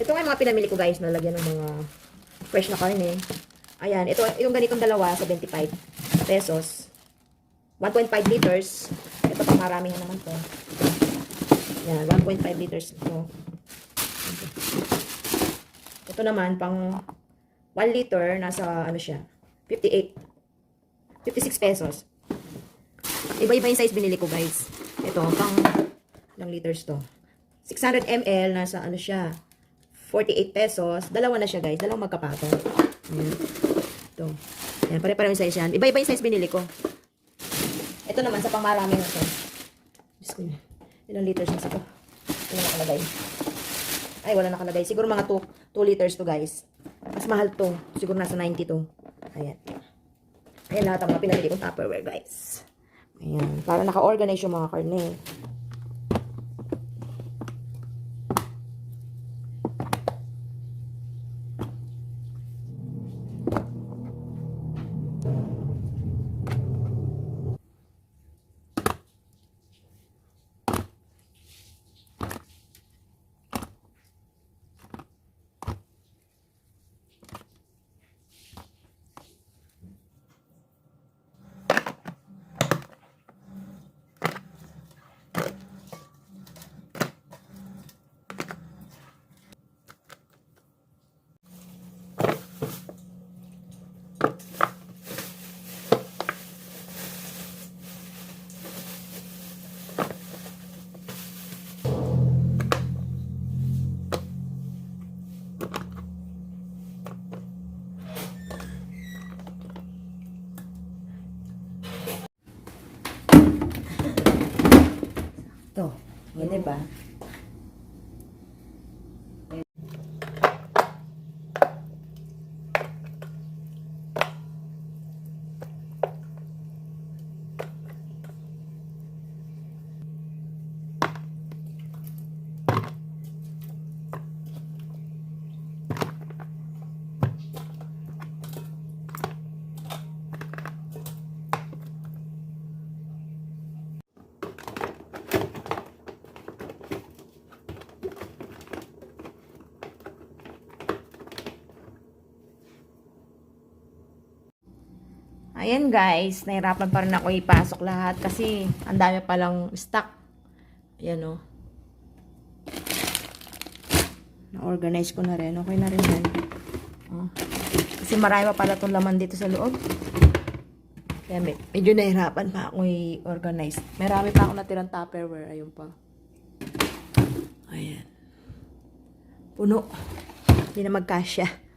Ito nga yung mga pinamili ko guys, nalagyan ng mga fresh na karne. Ayan, ito yung ganitong dalawa, 75 pesos. 1.5 liters. Ito pang marami na naman to. Yan, 1.5 liters ito. Ito naman, pang 1 liter, nasa ano siya, 58. 56 pesos. Iba-iba yung size binili ko, guys. Ito, pang ilang liters to. 600 ml, nasa ano siya, 48 pesos. Dalawa na siya, guys. Dalawang magkapatong. Ayan. Ito. Ayan, pare-pareho yung size yan. Iba-iba yung size binili ko. Ito naman, sa pangmarami na to. Diyos ko yun. Ilang liters na? Ito na nakalagay. Ay, wala nakalagay. Siguro mga 2, 2 liters to, guys. Mas mahal to. Siguro nasa 90 to. Ayan. Ayan lahat ang mga pinamili kong Tupperware, guys. Ayan. Para naka-organize yung mga karne. Ito. Yan, diba? Ayan guys, nahirapan pa rin ako ipasok lahat kasi ang dami palang stock. Ayan o. Na-organize ko na rin. Okay na rin yan. Oh. Kasi marami pa pala itong laman dito sa loob. Kaya med- medyo nahirapan pa ako i-organize. Marami pa ako natirang tupperware. Ayun pa. Ayan. Puno. Hindi na magkasya.